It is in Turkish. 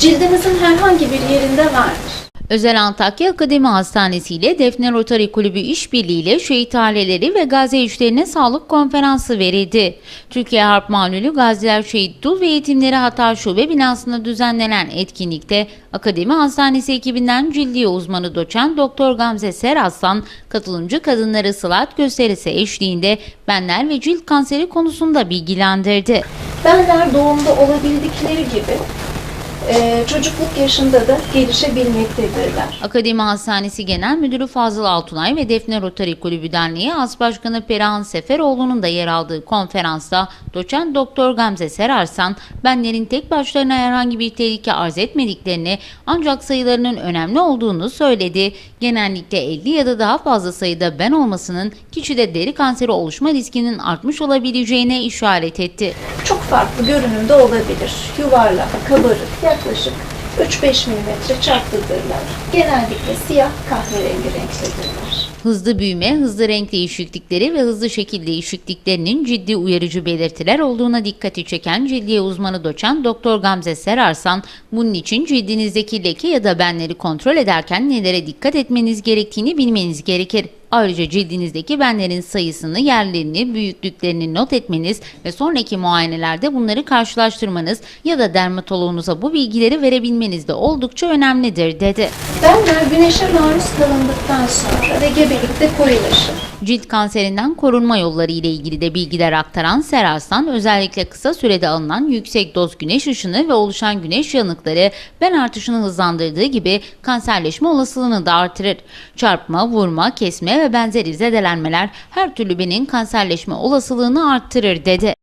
Cildimizin herhangi bir yerinde vardır. Özel Antakya Akademi Hastanesi ile Defne Rotary Kulübü işbirliğiyle şehit aileleri ve gazi işlerine sağlık konferansı verildi. Türkiye Harp Malulü Gaziler Şehit Dul ve Yetimleri Hata Şube binasında düzenlenen etkinlikte Akademi Hastanesi ekibinden cildiye uzmanı doçent Doktor Gamze Seraslan katılımcı kadınları sılat gösterisi eşliğinde benler ve cilt kanseri konusunda bilgilendirdi. Benler doğumda olabildikleri gibi e, çocukluk yaşında da gelişebilmektedirler. Akademi Hastanesi Genel Müdürü Fazıl Altunay ve Defne Rotary Kulübü Derneği As Başkanı Perihan Seferoğlu'nun da yer aldığı konferansta doçent Doktor Gamze Serarsan, benlerin tek başlarına herhangi bir tehlike arz etmediklerini ancak sayılarının önemli olduğunu söyledi. Genellikle 50 ya da daha fazla sayıda ben olmasının kişide deri kanseri oluşma riskinin artmış olabileceğine işaret etti. Çok farklı görünümde olabilir. Yuvarlak, kabarık, yaklaşık 3-5 mm çaplıdırlar. Genellikle siyah kahverengi renktedirler. Hızlı büyüme, hızlı renk değişiklikleri ve hızlı şekil değişikliklerinin ciddi uyarıcı belirtiler olduğuna dikkati çeken cildiye uzmanı doçent Doktor Gamze Serarsan, bunun için cildinizdeki leke ya da benleri kontrol ederken nelere dikkat etmeniz gerektiğini bilmeniz gerekir. Ayrıca cildinizdeki benlerin sayısını, yerlerini, büyüklüklerini not etmeniz ve sonraki muayenelerde bunları karşılaştırmanız ya da dermatoloğunuza bu bilgileri verebilmeniz de oldukça önemlidir dedi. Benler güneşe maruz kalındıktan sonra ve gebelikte koyulaşır. Cilt kanserinden korunma yolları ile ilgili de bilgiler aktaran Serarslan özellikle kısa sürede alınan yüksek doz güneş ışını ve oluşan güneş yanıkları ben artışını hızlandırdığı gibi kanserleşme olasılığını da artırır. Çarpma, vurma, kesme ve benzeri zedelenmeler her türlü benin kanserleşme olasılığını arttırır dedi.